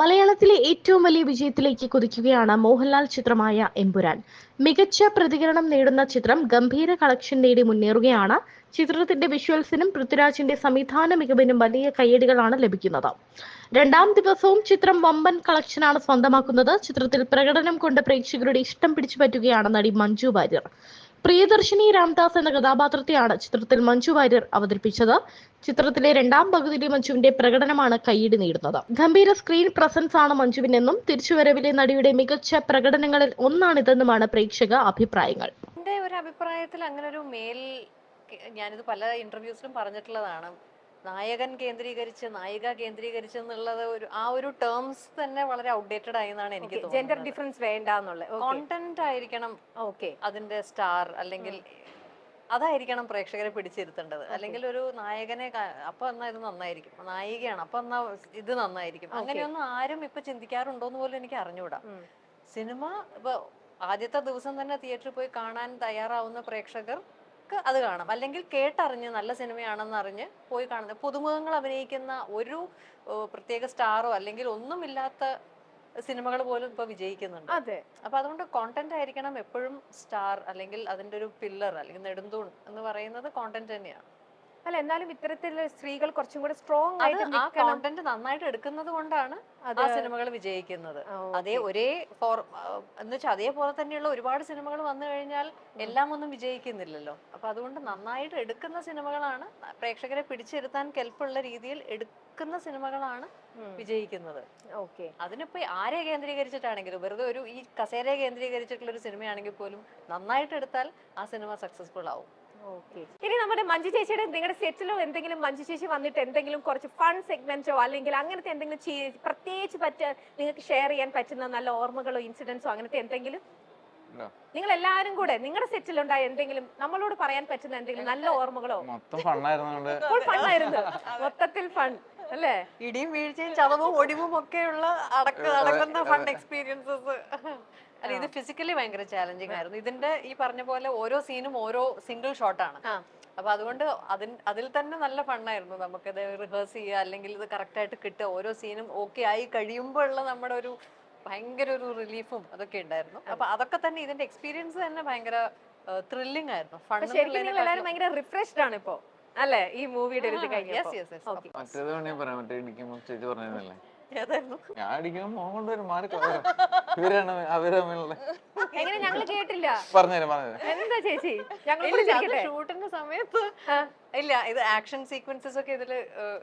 മലയാളത്തിലെ ഏറ്റവും വലിയ വിജയത്തിലേക്ക് കുതിക്കുകയാണ് മോഹൻലാൽ ചിത്രമായ എമ്പുരാൻ. മികച്ച പ്രതികരണം നേടുന്ന ചിത്രം ഗംഭീര കളക്ഷൻ നേടി മുന്നേറുകയാണ്. ചിത്രത്തിന്റെ വിഷ്വൽസിനും പൃഥ്വിരാജിന്റെ സംവിധാന മികവിനും വലിയ കയ്യടികളാണ് ലഭിക്കുന്നത്. രണ്ടാം ദിവസവും ചിത്രം വമ്പൻ കളക്ഷനാണ് സ്വന്തമാക്കുന്നത്. ചിത്രത്തിൽ പ്രകടനം കൊണ്ട് പ്രേക്ഷകരുടെ ഇഷ്ടം പിടിച്ചു പറ്റുകയാണ് നടി മഞ്ജു വാര്യർ. പ്രിയദർശിനി രാംദാസ് എന്ന കഥാപാത്രത്തെയാണ് ചിത്രത്തിൽ മഞ്ജു വാര്യർ അവതരിപ്പിച്ചത്. ചിത്രത്തിലെ രണ്ടാം പകുതിയിലെ മഞ്ജുവിന്റെ പ്രകടനമാണ് കൈയിടി നേടുന്നത്. ഗംഭീര സ്ക്രീൻ പ്രസൻസ് ആണ് മഞ്ജുവിനെന്നും തിരിച്ചുവരവിലെ നടിയുടെ മികച്ച പ്രകടനങ്ങളിൽ ഒന്നാണിതെന്നുമാണ് പ്രേക്ഷക അഭിപ്രായങ്ങൾ. എന്റെ ഒരു അഭിപ്രായത്തിൽ അങ്ങനെ ഒരു മേൽ ഞാനിത് പല ഇന്റർവ്യൂസിലും പറഞ്ഞിട്ടുള്ളതാണ്. നായകൻ കേന്ദ്രീകരിച്ച് നായിക കേന്ദ്രീകരിച്ച് എന്നുള്ളത് ഒരു ആ ഒരു ടേംസ് തന്നെ വളരെ ഔട്ട്ഡേറ്റഡ് ആയി എന്നാണ് എനിക്ക് ജെൻഡർ ഡിഫറൻസ് വേണ്ട എന്നുള്ളത് കോണ്ടന്റ് ആയിരിക്കണം ഓക്കെ അതിന്റെ സ്റ്റാർ അല്ലെങ്കിൽ അതായിരിക്കണം പ്രേക്ഷകരെ പിടിച്ചിരുത്തേണ്ടത്. അല്ലെങ്കിൽ ഒരു നായകനെ അപ്പൊ എന്നാ ഇത് നന്നായിരിക്കും. നായികയാണ് അപ്പൊ എന്നാ ഇത് നന്നായിരിക്കും. അങ്ങനെയൊന്നും ആരും ഇപ്പൊ ചിന്തിക്കാറുണ്ടോന്ന് പോലും എനിക്ക് അറിഞ്ഞുകൂടാ. സിനിമ ഇപ്പൊ ആദ്യത്തെ ദിവസം തന്നെ തിയേറ്ററിൽ പോയി കാണാൻ തയ്യാറാവുന്ന പ്രേക്ഷകർക്ക് അത് കാണാം. അല്ലെങ്കിൽ കേട്ടറിഞ്ഞ് നല്ല സിനിമയാണെന്ന് അറിഞ്ഞ് പോയി കാണുന്നത് പുതുമുഖങ്ങൾ അഭിനയിക്കുന്ന ഒരു പ്രത്യേക സ്റ്റാറോ അല്ലെങ്കിൽ ഒന്നുമില്ലാത്ത സിനിമകൾ പോലും ഇപ്പൊ വിജയിക്കുന്നുണ്ട്. അതെ. അപ്പൊ അതുകൊണ്ട് കോണ്ടന്റ് ആയിരിക്കണം എപ്പോഴും സ്റ്റാർ അല്ലെങ്കിൽ അതിന്റെ ഒരു പില്ലർ അല്ലെങ്കിൽ നെടുന്തൂൺ എന്ന് പറയുന്നത് കോണ്ടന്റ് തന്നെയാണ്. അല്ല എന്നാലും ഇത്തരത്തിലുള്ള സ്ത്രീകൾ കുറച്ചും കൂടെ സ്ട്രോങ് ആയിട്ട് ആ നിൽക്കണം കോണ്ടന്റ് നന്നായിട്ട് എടുക്കുന്നത് കൊണ്ടാണ് ആ സിനിമകൾ വിജയിക്കുന്നത്. അതേ ഒരേ ഫോർ എന്ന് വെച്ചാൽ അതേപോലെ തന്നെയുള്ള ഒരുപാട് സിനിമകൾ വന്നു കഴിഞ്ഞാൽ എല്ലാം ഒന്നും വിജയിക്കുന്നില്ലല്ലോ. അപ്പൊ അതുകൊണ്ട് നന്നായിട്ട് എടുക്കുന്ന സിനിമകളാണ് പ്രേക്ഷകരെ പിടിച്ചിരുത്താൻ കെൽപ്പുള്ള രീതിയിൽ എടുക്കുന്ന സിനിമകളാണ് വിജയിക്കുന്നത്. ഓക്കെ. അതിനിപ്പോ ആരെ കേന്ദ്രീകരിച്ചിട്ടാണെങ്കിലും വെറുതെ ഒരു ഈ കസേരയെ കേന്ദ്രീകരിച്ചിട്ടുള്ള ഒരു സിനിമയാണെങ്കിൽ പോലും നന്നായിട്ട് എടുത്താൽ ആ സിനിമ സക്സസ്ഫുൾ ആവും. ഇനി നമ്മുടെ മഞ്ജു ചേച്ചിയുടെ നിങ്ങളുടെ സെറ്റിലോ എന്തെങ്കിലും മഞ്ജു ചേച്ചി വന്നിട്ട് എന്തെങ്കിലും കുറച്ച് ഫൺ സെഗ്മെന്റോ അല്ലെങ്കിൽ അങ്ങനത്തെ എന്തെങ്കിലും പ്രത്യേകിച്ച് പറ്റ നിങ്ങൾക്ക് ഷെയർ ചെയ്യാൻ പറ്റുന്ന നല്ല ഓർമ്മകളോ ഇൻസിഡൻസോ അങ്ങനത്തെ എന്തെങ്കിലും? നിങ്ങൾ എല്ലാരും കൂടെ നിങ്ങളുടെ സെറ്റിലുണ്ടായ എന്തെങ്കിലും നമ്മളോട് പറയാൻ പറ്റുന്ന എന്തെങ്കിലും നല്ല ഓർമ്മകളോ? മൊത്തം ഫണ്ണായിരുന്നു മൊത്തത്തിൽ ഫൺ അല്ലേ? ഇടിയും വീഴ്ചയും ചതവും ഒടിവും ഒക്കെയുള്ള അടക്ക നടക്കുന്ന ഫൺ എക്സ്പീരിയൻസസ് അല്ല ഇത് ഫിസിക്കലി ഭയങ്കര ചാലഞ്ചിങ് ആയിരുന്നു. ഇതിന്റെ ഈ പറഞ്ഞ പോലെ ഓരോ സീനും ഓരോ സിംഗിൾ ഷോട്ടാണ്. അപ്പൊ അതുകൊണ്ട് അതിൽ അതിൽ തന്നെ നല്ല ഫണ്ണായിരുന്നു നമുക്കത് റിഹേഴ്സ് ചെയ്യുക അല്ലെങ്കിൽ ഇത് കറക്റ്റ് ആയിട്ട് കിട്ടുക. ഓരോ സീനും ഓക്കെ ആയി കഴിയുമ്പോൾ ഉള്ള നമ്മുടെ ഒരു ഭയങ്കര ഒരു റിലീഫും അതൊക്കെ ഉണ്ടായിരുന്നു. അപ്പൊ അതൊക്കെ തന്നെ ഇതിന്റെ എക്സ്പീരിയൻസ് തന്നെ ഭയങ്കര ത്രില്ലിംഗ് ആയിരുന്നു. ഫണ്ട് എല്ലാവരും ഭയങ്കര റിഫ്രഷ്ഡ് ആണ് ഇപ്പോ. അല്ലേ? ഈ മൂവിയുടെ ഇത് യെസ് യെസ് യെസ് Okay. മറ്റേത് വേണമെങ്കിൽ പറയാം മറ്റേ ഇടിക്കുമ്പോ ചേച്ചി പറഞ്ഞതല്ലേ? ഏതായിരുന്നു? ഞാൻ അടിക്കുമ്പോ മോൻ കൊണ്ടുവരും മാറി കളയാം. ഇവരാണ് അവർ തമ്മിലുള്ള എങ്ങനെ? ഞങ്ങൾ കേട്ടില്ല. പറഞ്ഞുതരാം പറഞ്ഞുതരാം. എന്താ ചേച്ചി? ഞങ്ങൾ ഷൂട്ടിന്റെ സമയത്ത് ഇല്ല ഇത് ആക്ഷൻ സീക്വൻസസ് ഒക്കെ ഇതിൽ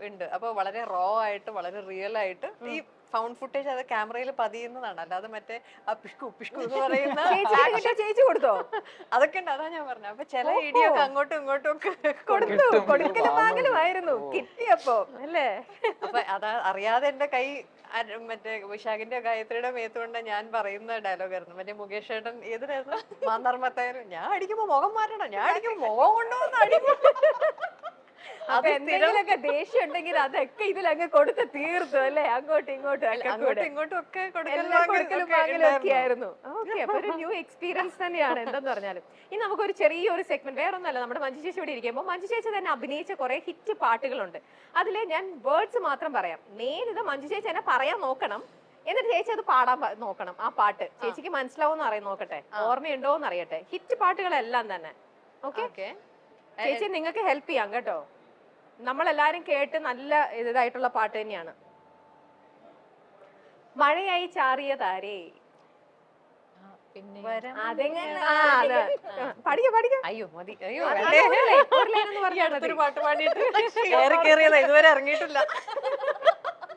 ഉണ്ട്. അപ്പൊ വളരെ റോ ആയിട്ട് വളരെ റിയൽ ആയിട്ട് ഈ ഫൗണ്ട് ഫുട്ടേജ് അത് ക്യാമറയിൽ പതിയുന്നതാണ്. അല്ലാതെ മറ്റേ ആ പിഷ്കു പിഷ്കു എന്ന് പറയുന്ന ചേച്ചി കൊടുത്തോ? അതൊക്കെ ഉണ്ട്. അതാ ഞാൻ പറഞ്ഞത് അപ്പൊ ചില ഇടിയൊക്കെ അങ്ങോട്ടും ഇങ്ങോട്ടും ഒക്കെ കൊടുത്തു. കൊടുക്കലും വാങ്ങും. വാങ്ങലുമായിരുന്നു കിട്ടിയപ്പോ അല്ലേ? അപ്പൊ അതാ അറിയാതെ എന്റെ കൈ മറ്റേ വിശാഖിന്റെ ഗായത്രിയുടെ മേത്തുകൊണ്ട് ഞാൻ പറയുന്ന ഡയലോഗ് ആയിരുന്നു. മറ്റേ മുകേഷ് ഏട്ടൻ ഏതിനായിരുന്നു? മാന്നർമത്തായാലും ഞാൻ അടിക്കുമ്പോ മുഖം മാറ്റണം. ഞാൻ അടിക്കുമ്പോ മുഖം കൊണ്ടുവന്ന് അടിക്കും അപ്പൊ എന്തെങ്കിലുമൊക്കെ ദേഷ്യം ഉണ്ടെങ്കിൽ അതൊക്കെ ഇതിലങ്ങ് കൊടുത്ത് തീർത്തു അല്ലെ? അങ്ങോട്ടും ഇങ്ങോട്ടും. അങ്ങോട്ടും ഇങ്ങോട്ടും ഒക്കെ കൊടുക്കലും വാങ്ങലും ഒക്കെ. ആയിരുന്നു. ഓക്കെ അപ്പൊ ഒരു ന്യൂ എക്സ്പീരിയൻസ് തന്നെയാണ്. എന്തെന്ന് പറഞ്ഞാലും. ഇനി നമുക്ക് നമുക്കൊരു ചെറിയൊരു സെഗ്മെന്റ് വേറെ ഒന്നല്ല നമ്മുടെ മഞ്ജു ചേച്ചി ഇവിടെ ഇരിക്കുമ്പോൾ മഞ്ജു ചേച്ചി തന്നെ അഭിനയിച്ച കുറെ ഹിറ്റ് പാട്ടുകളുണ്ട്. അതിലെ ഞാൻ വേർഡ്സ് മാത്രം പറയാം. മെയിൻ ഇത് മഞ്ജു ചേച്ചി തന്നെ പറയാൻ നോക്കണം. എന്നിട്ട് ചേച്ചി അത് പാടാൻ നോക്കണം ആ പാട്ട്. ചേച്ചിക്ക് മനസ്സിലാവും അറിയാൻ നോക്കട്ടെ. ഓർമ്മയുണ്ടോ എന്ന് അറിയട്ടെ. ഹിറ്റ് പാട്ടുകളെല്ലാം തന്നെ. ഓക്കെ ചേച്ചി നിങ്ങൾക്ക് ഹെൽപ്പ് ചെയ്യാം കേട്ടോ. നമ്മളെല്ലാരും കേട്ട് നല്ല ഇതായിട്ടുള്ള പാട്ട് തന്നെയാണ്. മഴയായി ചാറിയ താരേ പിന്നെ അതെങ്ങനെ? ആ, അത്. ആ, പഠിക്ക പഠിക്ക. അയ്യോ മതി. അയ്യോ. പാട്ട് പാടിയിട്ട് ഇതുവരെ ഇറങ്ങിയിട്ടില്ല.